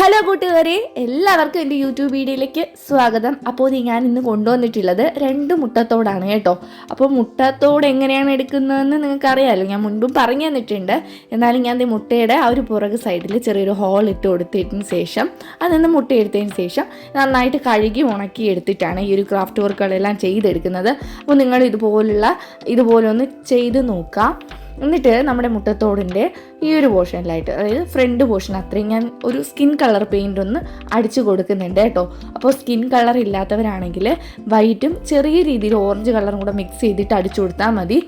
Hello കൂട്ടുകാരെ എല്ലാവർക്കും എന്റെ യൂട്യൂബ് വീഡിയോയിലേക്ക് സ്വാഗതം. അപ്പോൾ ഞാൻ ഇന്ന് കൊണ്ടുവന്നിട്ടുള്ളത് രണ്ട് മുട്ടത്തോടാണ് കേട്ടോ. അപ്പോൾ മുട്ടത്തോട് എങ്ങനെയാണ് എടുക്കുന്നതെന്ന് നിങ്ങൾക്ക് അറിയാമല്ലോ ഞാൻ മുൻപും പറഞ്ഞു തന്നിട്ടുണ്ട്. എന്നാലും ഞാൻ മുട്ടയുടെ ആ ഒരു പുറക് സൈഡിൽ ചെറിയൊരു ഹോൾ ഇട്ട് കൊടുത്തതിന് ശേഷം അതിൽ നിന്ന് മുട്ട എടുത്തതിന് ശേഷം നന്നായിട്ട് കഴുകി ഉണക്കി എടുത്തിട്ടാണ് ഈ ഒരു ക്രാഫ്റ്റ് വർക്കുകളെല്ലാം ചെയ്തെടുക്കുന്നത്. അപ്പോൾ നിങ്ങൾ ഇതുപോലുള്ള ഇതുപോലെ ഒന്ന് ചെയ്ത് നോക്കാം. എന്നിട്ട് നമ്മുടെ മുട്ടത്തോടിന്റെ ഈ ഒരു പോർഷനിലായിട്ട് അതായത് ഫ്രണ്ട് പോർഷൻ അത്രയും ഞാൻ ഒരു സ്കിൻ കളർ പെയിന്റ് ഒന്ന് അടിച്ചു കൊടുക്കുന്നുണ്ട് കേട്ടോ. അപ്പോൾ സ്കിൻ കളർ ഇല്ലാത്തവരാണെങ്കിൽ വൈറ്റും ചെറിയ രീതിയിൽ ഓറഞ്ച് കളറും കൂടെ മിക്സ് ചെയ്തിട്ട് അടിച്ചു കൊടുത്താൽ മതി.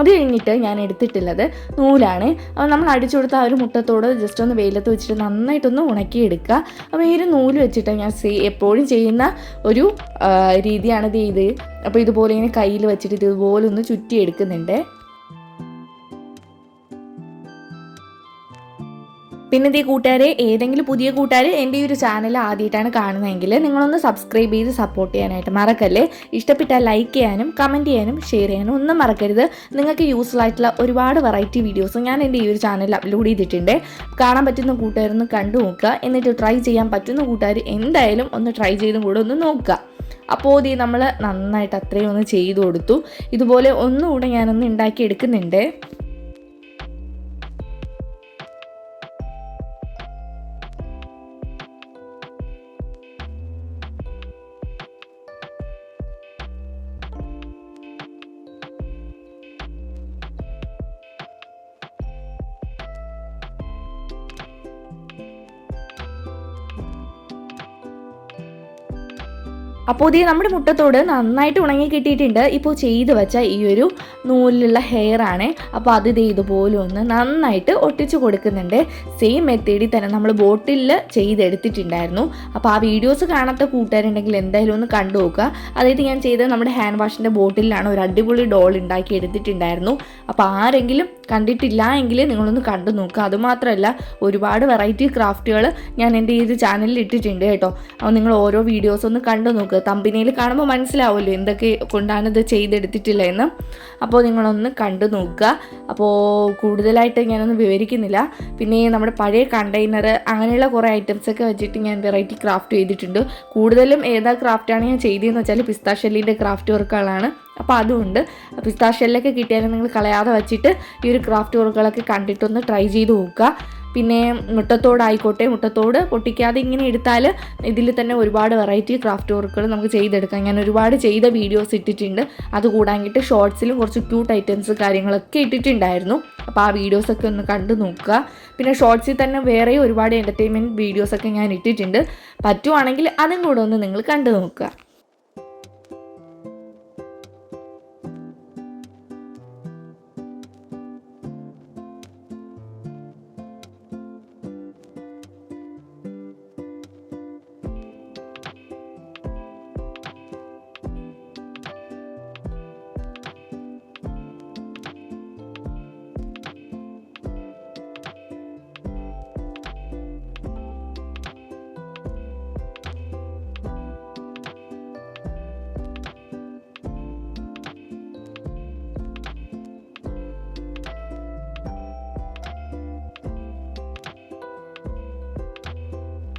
അത് കഴിഞ്ഞിട്ട് ഞാൻ എടുത്തിട്ടുള്ളത് നൂലാണ്. അപ്പോൾ നമ്മൾ അടിച്ചു കൊടുത്ത ആ ഒരു മുട്ടത്തോട് ജസ്റ്റ് ഒന്ന് വെയിലത്ത് വെച്ചിട്ട് നന്നായിട്ടൊന്ന് ഉണക്കിയെടുക്കുക. അപ്പോൾ ഈ ഒരു നൂൽ വെച്ചിട്ട് ഞാൻ എപ്പോഴും ചെയ്യുന്ന ഒരു രീതിയാണ് രീതിയാണിത് ഇത്. അപ്പോൾ ഇതുപോലെ ഇങ്ങനെ കയ്യിൽ വെച്ചിട്ട് ഇതുപോലെ ഒന്ന് ചുറ്റി എടുക്കുന്നുണ്ട് പിന്നെ ഇതേ കൂട്ടുകാരെ ഏതെങ്കിലും പുതിയ കൂട്ടുകാർ എന്റെ ഈ ഒരു ചാനൽ ആദ്യമായിട്ടാണ് കാണുന്നതെങ്കിൽ നിങ്ങളൊന്ന് സബ്സ്ക്രൈബ് ചെയ്ത് സപ്പോർട്ട് ചെയ്യാനായിട്ട് മറക്കല്ലേ? ഇഷ്ടപ്പെട്ടാൽ ലൈക്ക് ചെയ്യാനും കമന്റ് ചെയ്യാനും ഷെയർ ചെയ്യാനും ഒന്നും മറക്കരുത്. നിങ്ങൾക്ക് യൂസ്ഫുൾ ആയിട്ടുള്ള ഒരുപാട് വെറൈറ്റി വീഡിയോസ് ഞാൻ എന്റെ ഈ ഒരു ചാനലിൽ അപ്ലോഡ് ചെയ്തിട്ടുണ്ട്. കാണാൻ പറ്റുന്ന കൂട്ടുകാരൊന്ന് കണ്ടു നോക്കുക. എന്നിട്ട് ട്രൈ ചെയ്യാൻ പറ്റുന്ന കൂട്ടുകാർ എന്തായാലും ഒന്ന് ട്രൈ ചെയ്തും കൂടെ ഒന്ന് നോക്കുക. അപ്പോൾ ഇത് നമ്മൾ നന്നായിട്ട് അത്രയും ഒന്ന് ചെയ്തു കൊടുത്തു. ഇതുപോലെ ഒന്നുകൂടെ ഞാനൊന്ന് ഉണ്ടാക്കി എടുക്കുന്നുണ്ട് അപ്പോൾ ഇത് നമ്മുടെ മുട്ടത്തോട് നന്നായിട്ട് ഉണങ്ങി കിട്ടിയിട്ടുണ്ട്. ഇപ്പോൾ ചെയ്ത് വെച്ച ഈ ഒരു നൂലിലുള്ള ഹെയർ ആണ്. അപ്പോൾ അത് ഇത് ഇതുപോലെ ഒന്ന് നന്നായിട്ട് ഒട്ടിച്ച് കൊടുക്കുന്നുണ്ട്. സെയിം മെത്തേഡിൽ തന്നെ നമ്മൾ ബോട്ടിലിൽ ചെയ്തെടുത്തിട്ടുണ്ടായിരുന്നു. അപ്പോൾ ആ വീഡിയോസ് കാണാത്ത കൂട്ടുകാരുണ്ടെങ്കിൽ എന്തായാലും ഒന്ന് കണ്ടു നോക്കുക. അതായത് ഞാൻ ചെയ്തത് നമ്മുടെ ഹാൻഡ് വാഷിന്റെ ബോട്ടിലാണ് ഒരു അടിപൊളി ഡോൾ ഉണ്ടാക്കി എടുത്തിട്ടുണ്ടായിരുന്നു. അപ്പോൾ ആരെങ്കിലും കണ്ടിട്ടില്ല എങ്കിൽ നിങ്ങളൊന്ന് കണ്ടു നോക്കുക. അതുമാത്രമല്ല ഒരുപാട് വെറൈറ്റി ക്രാഫ്റ്റുകൾ ഞാൻ എന്റെ ഈ ഒരു ചാനലിൽ ഇട്ടിട്ടുണ്ട് കേട്ടോ. അപ്പോൾ നിങ്ങൾ ഓരോ വീഡിയോസ് ഒന്ന് കണ്ടു നോക്കുക തമ്പിനയിൽ കാണുമ്പോൾ മനസ്സിലാവുമല്ലോ എന്തൊക്കെ കൊണ്ടാണ് ഇത് ചെയ്തെടുത്തിട്ടില്ല എന്ന് അപ്പോൾ നിങ്ങളൊന്ന് കണ്ടു നോക്കുക. അപ്പോൾ കൂടുതലായിട്ട് ഞാനൊന്നും വിവരിക്കുന്നില്ല. പിന്നെ നമ്മുടെ പഴയ കണ്ടെയ്നർ അങ്ങനെയുള്ള കുറേ ഐറ്റംസൊക്കെ വെച്ചിട്ട് ഞാൻ വെറൈറ്റി ക്രാഫ്റ്റ് ചെയ്തിട്ടുണ്ട്. കൂടുതലും ഏതാ ക്രാഫ്റ്റാണ് ഞാൻ ചെയ്തതെന്ന് വെച്ചാൽ പിസ്താ ഷെല്ലിന്റെ ക്രാഫ്റ്റ് വർക്കുകളാണ് അപ്പോൾ അതുകൊണ്ട് പിസ്താ ഷെല്ലൊക്കെ കിട്ടിയാലും നിങ്ങൾ കളയാതെ വെച്ചിട്ട് ഈ ഒരു ക്രാഫ്റ്റ് വർക്കുകളൊക്കെ കണ്ടിട്ടൊന്ന് ട്രൈ ചെയ്ത് നോക്കുക. പിന്നെ മുട്ടത്തോടായിക്കോട്ടെ മുട്ടത്തോട് പൊട്ടിക്കാതെ ഇങ്ങനെ എടുത്താൽ ഇതിൽ തന്നെ ഒരുപാട് വെറൈറ്റി ക്രാഫ്റ്റ് വർക്കുകൾ നമുക്ക് ചെയ്തെടുക്കാം. ഞാൻ ഒരുപാട് ചെയ്ത വീഡിയോസ് ഇട്ടിട്ടുണ്ട്. അത് കൂടാങ്ങിട്ട് ഷോർട്സിലും കുറച്ച് ക്യൂട്ട് ഐറ്റംസ് കാര്യങ്ങളൊക്കെ ഇട്ടിട്ടുണ്ടായിരുന്നു. അപ്പോൾ ആ വീഡിയോസൊക്കെ ഒന്ന് കണ്ടു നോക്കുക. പിന്നെ ഷോർട്സിൽ തന്നെ വേറെ ഒരുപാട് എന്റർടൈൻമെന്റ് വീഡിയോസൊക്കെ ഞാൻ ഇട്ടിട്ടുണ്ട്. പറ്റുവാണെങ്കിൽ അതും കൂടെ ഒന്ന് നിങ്ങൾ കണ്ടു നോക്കുക.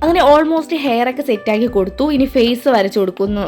അങ്ങനെ ഓൾമോസ്റ്റ് ഹെയർ ഒക്കെ സെറ്റാക്കി കൊടുത്തു. ഇനി ഫേസ് വരച്ചു കൊടുക്കുന്നു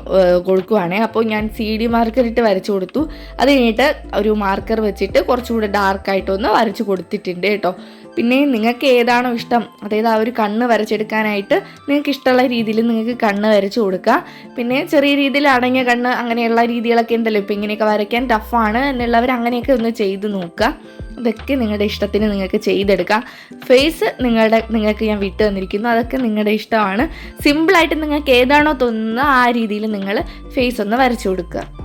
കൊടുക്കുവാണ്. അപ്പോൾ ഞാൻ സി ഡി മാർക്കർ ഇട്ട് വരച്ചു കൊടുത്തു. അത് കഴിഞ്ഞിട്ട് ഒരു മാർക്കർ വെച്ചിട്ട് കുറച്ചുകൂടെ ഡാർക്കായിട്ടൊന്ന് വരച്ചു കൊടുത്തിട്ടുണ്ട് കേട്ടോ. പിന്നെ നിങ്ങൾക്ക് ഏതാണോ ഇഷ്ടം അതായത് ആ ഒരു കണ്ണ് വരച്ചെടുക്കാനായിട്ട് നിങ്ങൾക്ക് ഇഷ്ടമുള്ള രീതിയിൽ നിങ്ങൾക്ക് കണ്ണ് വരച്ചു കൊടുക്കുക പിന്നെ ചെറിയ രീതിയിൽ അടങ്ങിയ കണ്ണ് അങ്ങനെയുള്ള രീതികളൊക്കെ ഉണ്ടല്ലോ. ഇപ്പം ഇങ്ങനെയൊക്കെ വരയ്ക്കാൻ ടഫാണ് എന്നുള്ളവർ അങ്ങനെയൊക്കെ ഒന്ന് ചെയ്ത് നോക്കുക. ഇതൊക്കെ നിങ്ങളുടെ ഇഷ്ടത്തിന് നിങ്ങൾക്ക് ചെയ്തെടുക്കാം. ഫേസ് നിങ്ങളുടെ നിങ്ങൾക്ക് ഞാൻ വിട്ടു തന്നിരിക്കുന്നു. അതൊക്കെ നിങ്ങളുടെ ഇഷ്ടമാണ്. സിമ്പിളായിട്ട് നിങ്ങൾക്ക് ഏതാണോ തോന്നുന്നത് ആ രീതിയിൽ നിങ്ങൾ ഫേസ് ഒന്ന് വരച്ചു കൊടുക്കുക.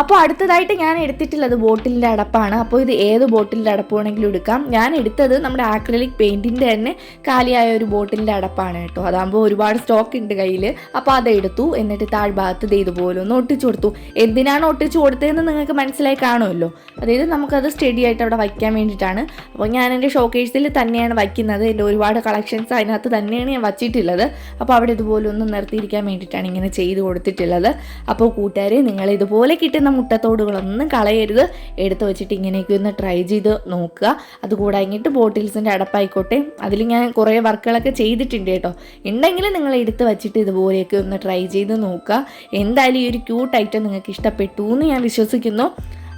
അപ്പോൾ അടുത്തതായിട്ട് ഞാൻ എടുത്തിട്ടുള്ളത് ബോട്ടിലിന്റെ അടപ്പാണ്. അപ്പോൾ ഇത് ഏത് ബോട്ടിലിന്റെ അടപ്പ് വേണമെങ്കിലും എടുക്കാം. ഞാൻ എടുത്തത് നമ്മുടെ ആക്രലിക് പെയിന്റിന്റെ തന്നെ കാലിയായ ഒരു ബോട്ടിലിന്റെ അടപ്പാണ് കേട്ടോ. അതാകുമ്പോൾ ഒരുപാട് സ്റ്റോക്ക് ഉണ്ട് കയ്യിൽ അപ്പോൾ അതെടുത്തു എന്നിട്ട് താഴ്ഭാഗത്ത് ഇത് ഇതുപോലെ ഒന്ന് ഒട്ടിച്ചു കൊടുത്തു. എന്തിനാണ് ഒട്ടിച്ചു കൊടുത്തതെന്ന് നിങ്ങൾക്ക് മനസ്സിലായി കാണുമല്ലോ. അതായത് നമുക്കത് സ്റ്റഡി ആയിട്ട് അവിടെ വയ്ക്കാൻ വേണ്ടിയിട്ടാണ്. അപ്പോൾ ഞാൻ എന്റെ ഷോക്കേഴ്സിൽ തന്നെയാണ് വയ്ക്കുന്നത്. എന്റെ ഒരുപാട് കളക്ഷൻസ് അതിനകത്ത് തന്നെയാണ് ഞാൻ വച്ചിട്ടുള്ളത്. അപ്പോൾ അവിടെ ഇതുപോലെ ഒന്ന് നിർത്തിയിരിക്കാൻ വേണ്ടിയിട്ടാണ് ഇങ്ങനെ ചെയ്ത് കൊടുത്തിട്ടുള്ളത്. അപ്പോൾ കൂട്ടുകാരെ നിങ്ങൾ ഇതുപോലെ കിട്ടുന്ന മുട്ടത്തോടുകളൊന്നും കളയരുത്. എടുത്ത് വെച്ചിട്ട് ഇങ്ങനെയൊക്കെ ഒന്ന് ട്രൈ ചെയ്ത് നോക്കുക. അതുകൂടെ കഴിഞ്ഞിട്ട് ബോട്ടിൽസിന്റെ അടപ്പായിക്കോട്ടെ. അതിൽ ഞാൻ കുറേ വർക്കുകളൊക്കെ ചെയ്തിട്ടുണ്ട് കേട്ടോ. ഉണ്ടെങ്കിൽ നിങ്ങൾ എടുത്ത് വെച്ചിട്ട് ഇതുപോലെയൊക്കെ ഒന്ന് ട്രൈ ചെയ്ത് നോക്കുക. എന്തായാലും ഈ ഒരു ക്യൂട്ട് ഐറ്റം നിങ്ങൾക്ക് ഇഷ്ടപ്പെട്ടു എന്ന് ഞാൻ വിശ്വസിക്കുന്നു.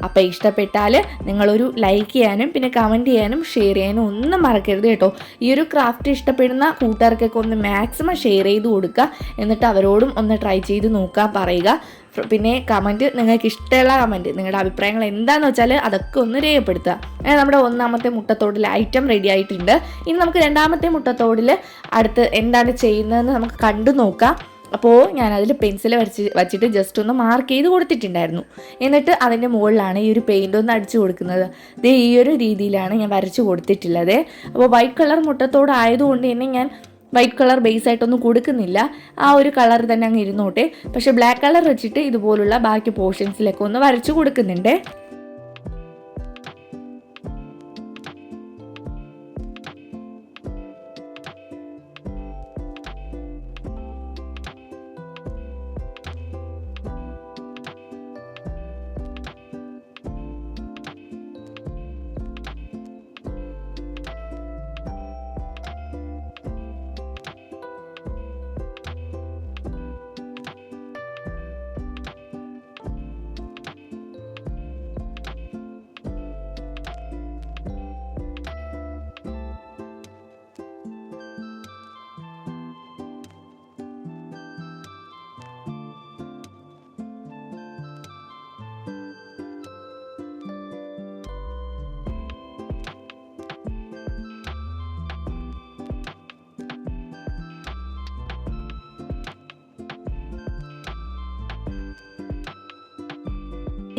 അപ്പോൾ ഇഷ്ടപ്പെട്ടാൽ നിങ്ങളൊരു ലൈക്ക് ചെയ്യാനും പിന്നെ കമന്റ് ചെയ്യാനും ഷെയർ ചെയ്യാനും ഒന്നും മറക്കരുത് കേട്ടോ. ഈ ഒരു ക്രാഫ്റ്റ് ഇഷ്ടപ്പെടുന്ന കൂട്ടുകാർക്കൊക്കെ ഒന്ന് മാക്സിമം ഷെയർ ചെയ്ത് കൊടുക്കുക. എന്നിട്ട് അവരോടും ഒന്ന് ട്രൈ ചെയ്ത് നോക്കാൻ പറയുക. പിന്നെ കമന്റ് നിങ്ങൾക്ക് ഇഷ്ടമുള്ള കമന്റ് നിങ്ങളുടെ അഭിപ്രായങ്ങൾ എന്താണെന്ന് വെച്ചാൽ അതൊക്കെ ഒന്ന് രേഖപ്പെടുത്തുക. അങ്ങനെ നമ്മുടെ ഒന്നാമത്തെ മുട്ടത്തോടിൽ ഐറ്റം റെഡി ആയിട്ടുണ്ട്. ഇനി നമുക്ക് രണ്ടാമത്തെ മുട്ടത്തോടിൽ അടുത്ത് എന്താണ് ചെയ്യുന്നതെന്ന് നമുക്ക് കണ്ടു നോക്കാം. അപ്പോൾ ഞാൻ അതിൽ പെൻസിൽ വരച്ച് വച്ചിട്ട് ജസ്റ്റ് ഒന്ന് മാർക്ക് ചെയ്ത് കൊടുത്തിട്ടുണ്ടായിരുന്നു. എന്നിട്ട് അതിന്റെ മുകളിലാണ് ഈ ഒരു പെയിന്റ് ഒന്ന് അടിച്ചു കൊടുക്കുന്നത്. ഇത് ഈ ഒരു രീതിയിലാണ് ഞാൻ വരച്ച് കൊടുത്തിട്ടുള്ളത്. അപ്പോൾ വൈറ്റ് കളർ മുട്ടത്തോടായതുകൊണ്ട് തന്നെ ഞാൻ വൈറ്റ് കളർ ബേസ് ആയിട്ടൊന്നും കൊടുക്കുന്നില്ല. ആ ഒരു കളർ തന്നെ അങ്ങ് ഇരുന്നോട്ടെ. പക്ഷേ ബ്ലാക്ക് കളർ വെച്ചിട്ട് ഇതുപോലുള്ള ബാക്കി പോർഷൻസിലൊക്കെ ഒന്ന് വരച്ചു കൊടുക്കുന്നുണ്ട്.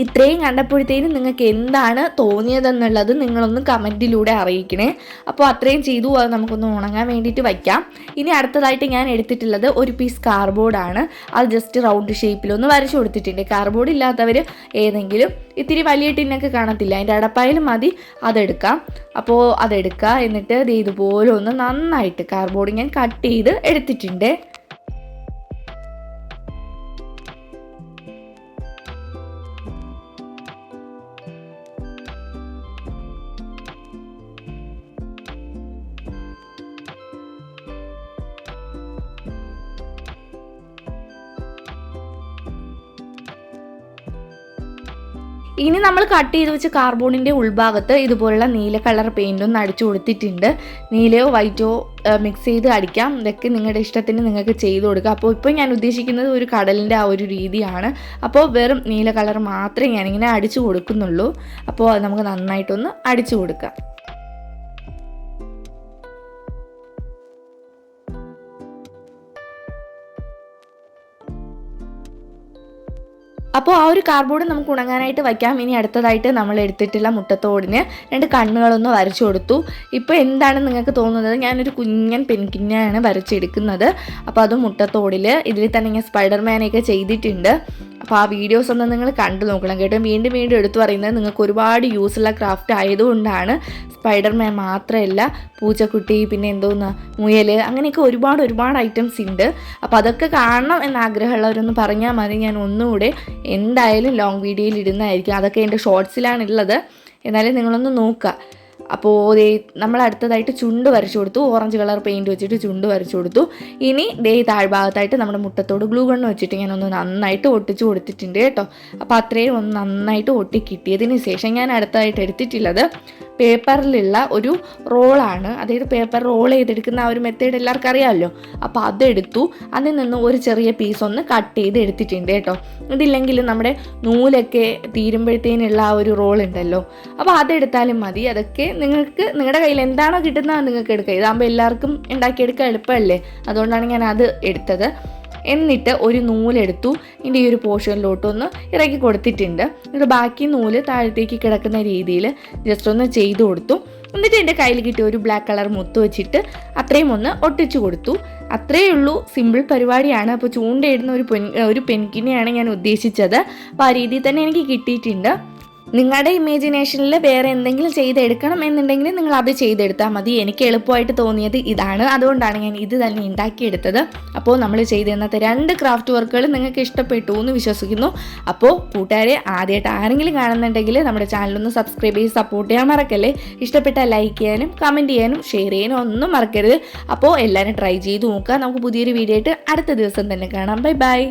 ഇത്രയും കണ്ടപ്പോഴത്തേനും നിങ്ങൾക്ക് എന്താണ് തോന്നിയതെന്നുള്ളത് നിങ്ങളൊന്ന് കമന്റിലൂടെ അറിയിക്കണേ. അപ്പോൾ അത്രയും ചെയ്തു അത് നമുക്കൊന്ന് ഉണങ്ങാൻ വേണ്ടിയിട്ട് വയ്ക്കാം. ഇനി അടുത്തതായിട്ട് ഞാൻ എടുത്തിട്ടുള്ളത് ഒരു പീസ് കാർഡ്ബോർഡാണ് അത് ജസ്റ്റ് റൗണ്ട് ഷേപ്പിലൊന്ന് വരച്ചു കൊടുത്തിട്ടുണ്ട്. കാർബോർഡ് ഇല്ലാത്തവർ ഏതെങ്കിലും ഇത്തിരി വലിയ ടിന്നൊക്കെ കാണത്തില്ല. അതിന്റെ അടപ്പായാലും മതി അതെടുക്കാം. അപ്പോൾ അതെടുക്കുക. എന്നിട്ട് ഇതുപോലെ ഒന്ന് നന്നായിട്ട് കാർബോർഡ് ഞാൻ കട്ട് ചെയ്ത് എടുത്തിട്ടുണ്ട്. ഇനി നമ്മൾ കട്ട് ചെയ്ത് വെച്ച കാർബോണിന്റെ ഉൾഭാഗത്ത് ഇതുപോലുള്ള നീല കളർ പെയിന്റ് ഒന്ന് അടിച്ചു കൊടുത്തിട്ടുണ്ട്. നീലയോ വൈറ്റോ മിക്സ് ചെയ്ത് അടിക്കാം. ഇതൊക്കെ നിങ്ങളുടെ ഇഷ്ടത്തിന് നിങ്ങൾക്ക് ചെയ്ത് കൊടുക്കാം. അപ്പോൾ ഇപ്പോൾ ഞാൻ ഉദ്ദേശിക്കുന്നത് ഒരു കടലിന്റെ ആ ഒരു രീതിയാണ്. അപ്പോൾ വെറും നീല കളർ മാത്രമേ ഞാനിങ്ങനെ അടിച്ചു കൊടുക്കുന്നുള്ളൂ. അപ്പോൾ നമുക്ക് നന്നായിട്ടൊന്ന് അടിച്ചു കൊടുക്കാം. അപ്പോൾ ആ ഒരു കാർഡ്ബോർഡ് നമുക്ക് ഉണങ്ങാനായിട്ട് വയ്ക്കാം. ഇനി അടുത്തതായിട്ട് നമ്മൾ എടുത്തിട്ടുള്ള മുട്ടത്തോടിന് രണ്ട് കണ്ണുകളൊന്ന് വരച്ചു കൊടുത്തു. ഇപ്പോൾ എന്താണ് നിങ്ങൾക്ക് തോന്നുന്നത്? ഞാനൊരു കുഞ്ഞൻ പെൻകിനാണ് വരച്ചെടുക്കുന്നത്. അപ്പോൾ അത് മുട്ടത്തോടിൽ ഇതിൽ തന്നെ ഞാൻ സ്പൈഡർമാനെയൊക്കെ ചെയ്തിട്ടുണ്ട്. അപ്പോൾ ആ വീഡിയോസ് ഒന്ന് നിങ്ങൾ കണ്ടു നോക്കണം കേട്ടോ. വീണ്ടും വീണ്ടും എടുത്തു പറയുന്നത് നിങ്ങൾക്ക് ഒരുപാട് യൂസുള്ള ക്രാഫ്റ്റ് ആയതുകൊണ്ടാണ്. സ്പൈഡർമാൻ മാത്രമല്ല പൂച്ചക്കുട്ടി പിന്നെ എന്തോന്ന് മുയൽ അങ്ങനെയൊക്കെ ഒരുപാട് ഒരുപാട് ഐറ്റംസ് ഉണ്ട്. അപ്പോൾ അതൊക്കെ കാണണം എന്ന ആഗ്രഹമുള്ളവരൊന്ന് പറഞ്ഞാൽ മതി. ഞാൻ ഒന്നുകൂടെ എന്തായാലും ലോങ് വീഡിയോയിൽ ഇടുന്നതായിരിക്കും. അതൊക്കെ എന്റെ ഷോർട്സിലാണ് ഉള്ളത് എന്നാലും നിങ്ങളൊന്ന് നോക്കുക. അപ്പോൾ ദേ നമ്മൾ അടുത്തതായിട്ട് ചുണ്ട് വരച്ചു കൊടുത്തു. ഓറഞ്ച് കളർ പെയിന്റ് വെച്ചിട്ട് ചുണ്ട് വരച്ചു കൊടുത്തു. ഇനി ദേ താഴ്ഭാഗത്തായിട്ട് നമ്മുടെ മുട്ടത്തോട് ഗ്ലൂ ഗണ്ണ് വെച്ചിട്ട് ഞാൻ ഒന്ന് നന്നായിട്ട് ഒട്ടിച്ച് കൊടുത്തിട്ടുണ്ട് കേട്ടോ. അപ്പോൾ അത്രയും ഒന്ന് നന്നായിട്ട് ഒട്ടി കിട്ടിയതിന് ശേഷം ഞാൻ അടുത്തതായിട്ട് എടുത്തിട്ടുള്ളത് പേപ്പറിലുള്ള ഒരു റോളാണ്. അതായത് പേപ്പർ റോൾ ചെയ്തെടുക്കുന്ന ആ ഒരു മെത്തേഡ് എല്ലാവർക്കും അറിയാമല്ലോ അപ്പോൾ അതെടുത്തു. അതിൽ നിന്ന് ഒരു ചെറിയ പീസ് ഒന്ന് കട്ട് ചെയ്ത് എടുത്തിട്ടുണ്ട് കേട്ടോ. ഇതില്ലെങ്കിൽ നമ്മുടെ നൂലൊക്കെ തീരുമ്പോഴത്തേനുള്ള ആ ഒരു റോൾ ഉണ്ടല്ലോ. അപ്പോൾ അതെടുത്താലും മതി. അതൊക്കെ നിങ്ങൾക്ക് നിങ്ങളുടെ കയ്യിൽ എന്താണോ കിട്ടുന്നത് നിങ്ങൾക്ക് എടുക്കുക ഇതാകുമ്പോൾ എല്ലാവർക്കും ഉണ്ടാക്കിയെടുക്കാൻ എളുപ്പമല്ലേ? അതുകൊണ്ടാണ് ഞാൻ അത് എടുത്തത്. എന്നിട്ട് ഒരു നൂലെടുത്തു ഇതിന്റെ ഈ ഒരു പോർഷനിലോട്ടൊന്ന് ഇറക്കി കൊടുത്തിട്ടുണ്ട്. എന്നിട്ട് ബാക്കി നൂൽ താഴത്തേക്ക് കിടക്കുന്ന രീതിയിൽ ജസ്റ്റ് ഒന്ന് ചെയ്തു കൊടുത്തു. എന്നിട്ട് എന്റെ കയ്യിൽ കിട്ടിയ ഒരു ബ്ലാക്ക് കളർ മുത്ത് വെച്ചിട്ട് അത്രയും ഒന്ന് ഒട്ടിച്ചു കൊടുത്തു. അത്രയേ ഉള്ളൂ സിമ്പിൾ പരിപാടിയാണ്. അപ്പോൾ ചൂണ്ടയിടുന്ന ഒരു പെൻ ഒരു പെൻകിനെയാണ് ഞാൻ ഉദ്ദേശിച്ചത്. അപ്പോൾ ആ രീതിയിൽ തന്നെ എനിക്ക് കിട്ടിയിട്ടുണ്ട്. നിങ്ങളുടെ ഇമാജിനേഷനിൽ വേറെ എന്തെങ്കിലും ചെയ്തെടുക്കണം എന്നുണ്ടെങ്കിൽ നിങ്ങൾ അത് ചെയ്തെടുത്താൽ മതി. എനിക്ക് എളുപ്പമായിട്ട് തോന്നിയത് ഇതാണ്. അതുകൊണ്ടാണ് ഞാൻ ഇത് തന്നെ ഉണ്ടാക്കിയെടുത്തത്. അപ്പോൾ നമ്മൾ ചെയ്ത് തന്നത്തെ രണ്ട് ക്രാഫ്റ്റ് വർക്കുകൾ നിങ്ങൾക്ക് ഇഷ്ടപ്പെട്ടു എന്ന് വിശ്വസിക്കുന്നു. അപ്പോൾ കൂട്ടുകാരെ ആദ്യമായിട്ട് ആരെങ്കിലും കാണുന്നുണ്ടെങ്കിൽ നമ്മുടെ ചാനലൊന്ന് സബ്സ്ക്രൈബ് ചെയ്ത് സപ്പോർട്ട് ചെയ്യാൻ മറക്കല്ലേ? ഇഷ്ടപ്പെട്ടാൽ ലൈക്ക് ചെയ്യാനും കമന്റ് ചെയ്യാനും ഷെയർ ചെയ്യാനും ഒന്നും മറക്കരുത്. അപ്പോൾ എല്ലാവരും ട്രൈ ചെയ്ത് നോക്കുക. നമുക്ക് പുതിയൊരു വീഡിയോ ആയിട്ട് അടുത്ത ദിവസം തന്നെ കാണാം. Bye bye